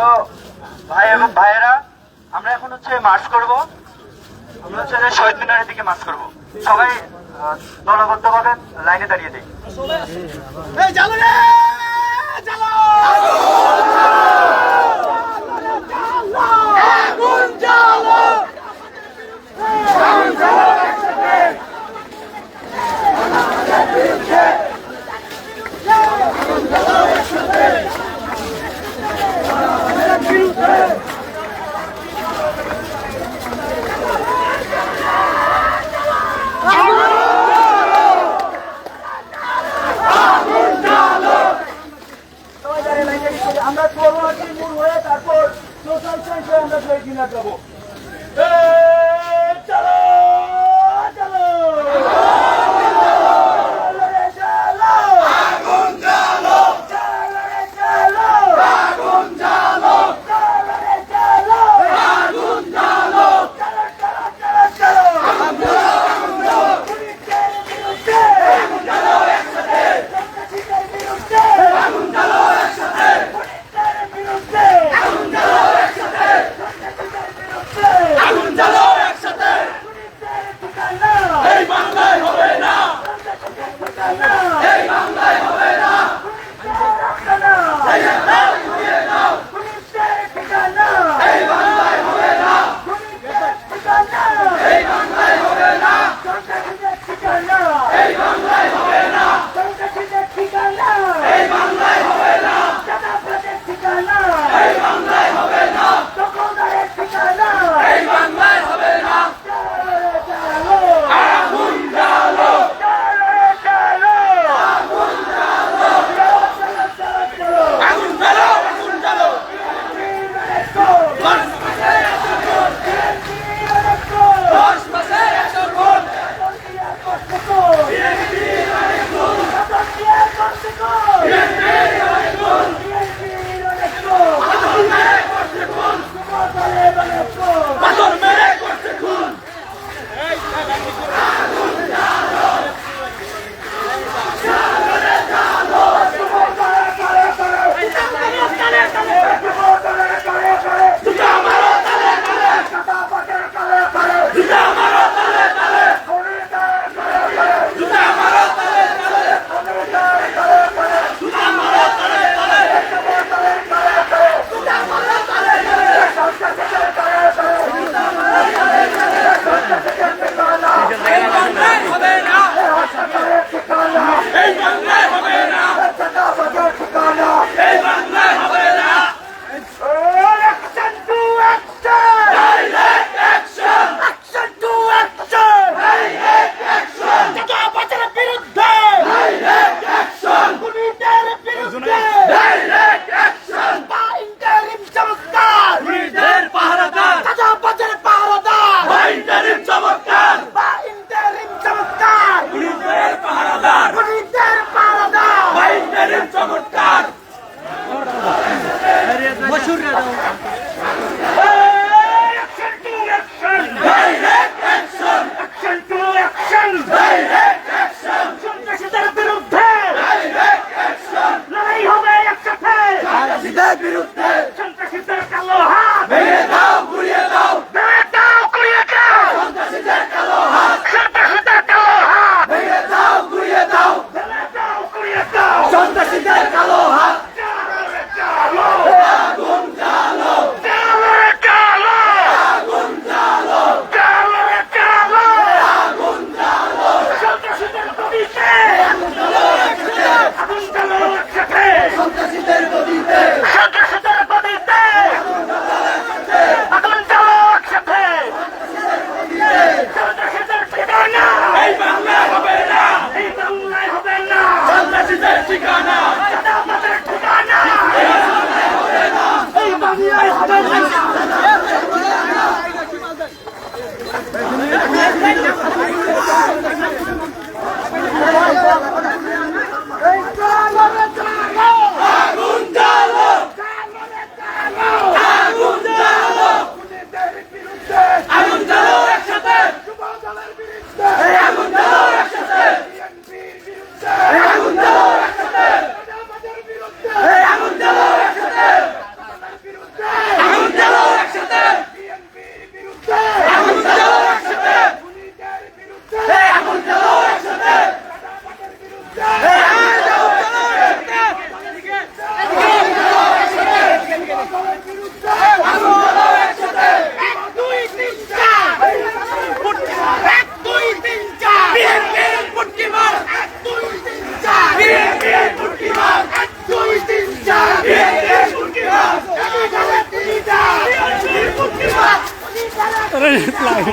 তো ভাই এবং ভাইয়েরা, আমরা এখন হচ্ছে মার্চ করব। আমরা হচ্ছে শহীদ মিনারের দিকে মার্চ করব। সবাই দলবদ্ধভাবে লাইনে দাঁড়িয়ে দিই।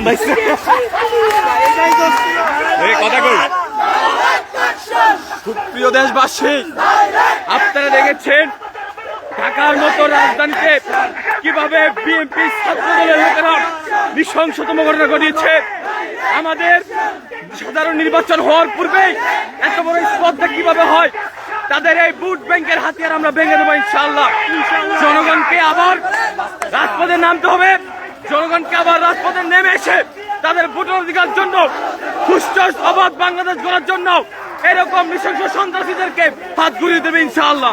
বানাইছে দেশবাসী, আপনারা দেখেছেন ঢাকার মতো রাজধানীতে কীভাবে বিএনপি ছাত্রদলের লোকেরা নৃশংসতম ঘটনা ঘটিয়েছে। আমাদের সাধারণ নির্বাচন হওয়ার পূর্বেই এত বড় স্পর্ধা কীভাবে হয়, তাদের এই বুট ব্যাংকের হাতিয়ার আমরা ভেঙে দেবো ইনশাল্লাহ জনগণকে আবার রাজপথে নামতে হবে। জনগণকে আবার রাজপথে নেমে এসে তাদের ভোট অধিকার জন্য সুস্থ অবাধ বাংলাদেশ গড়ার জন্য এরকম নৃশংস সন্ত্রাসীদেরকে হাত ঘুরিয়ে দেবে ইনশাআল্লাহ।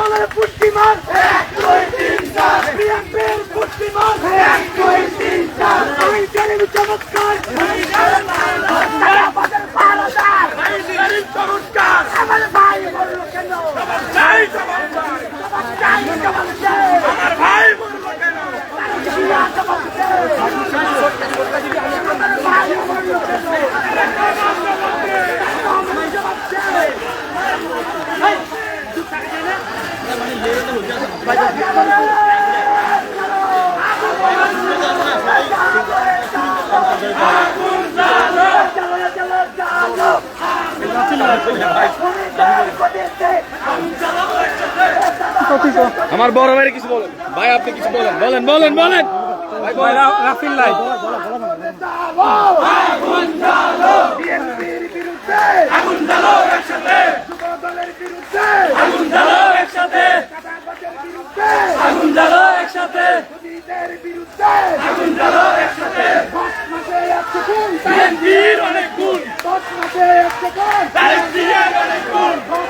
দলের পুষ্টিমান আমার বড় ভাইয়ের কিছু বলেন। ভাই আপনি কিছু বলেন। বলেন বলেন বলেন। রাফিল লাই আগুন জ্বালো একসাথে। আগুন জ্বালো আগুন জ্বালো আগুন জ্বালো অনেক অনেক গুণ।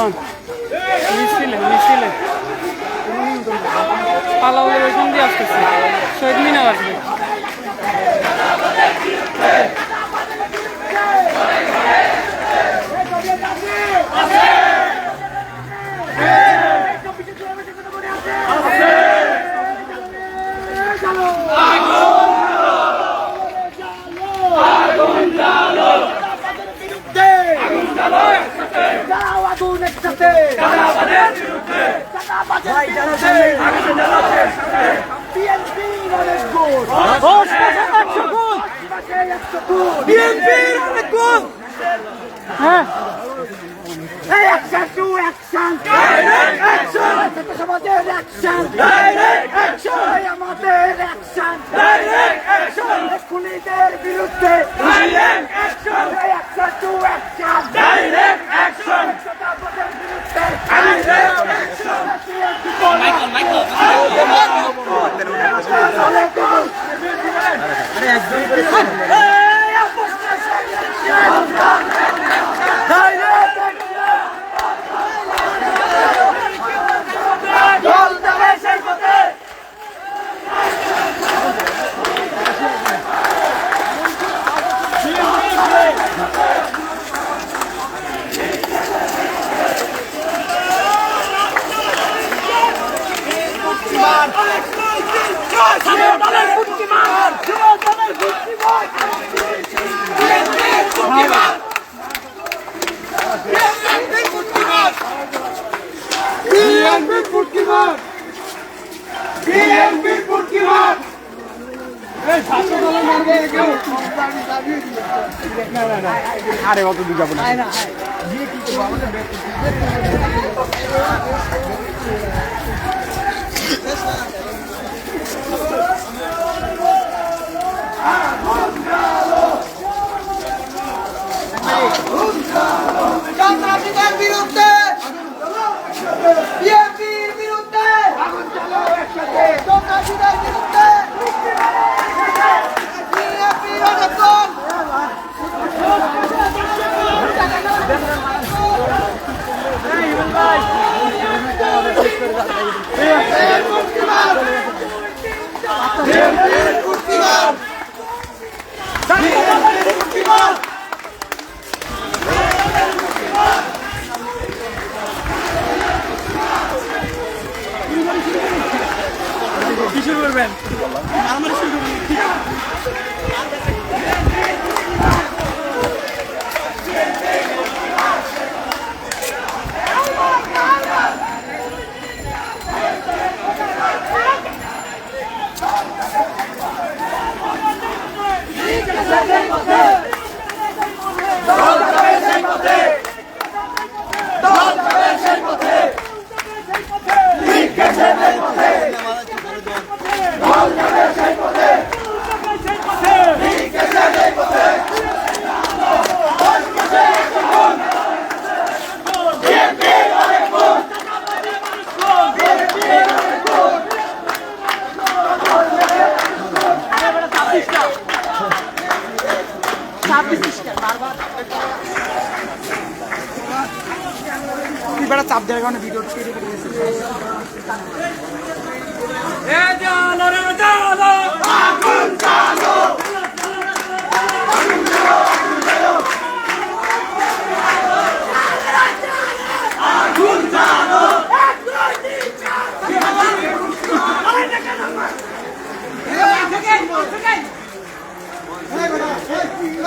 আরে মিছিলে মিছিলে। পালাউলের ওইখান দিয়ে আসতেছে। শহীদ মিনার আসবে যাও আগুন একসাথে আমাদের বিরুদ্ধে চাঁদাবাজের বিরুদ্ধে বিএনপির অনেক গুণ দশ মাসে একশো গুণ মাসে একশো গুণ বিএনপির অনেক গুণ হ্যাঁ। এই action to action direct action সমাজের অ্যাকশন ডাইরেক্ট আমাদের অ্যাকশন ডাইরেক্ট অ্যাকশন খুনিদের বিরুদ্ধে। ডাইরেক্ট অ্যাকশন এই action to action direct action সদাপদের বিরুদ্ধে। ডাইরেক্ট অ্যাকশন সন্ত্রাসীদের বিরুদ্ধে বিএনপির বিরুদ্ধে সন্ত্রাসীদের বিরুদ্ধে করবেন? চাপ দেওয়ার কারণে ভিডিও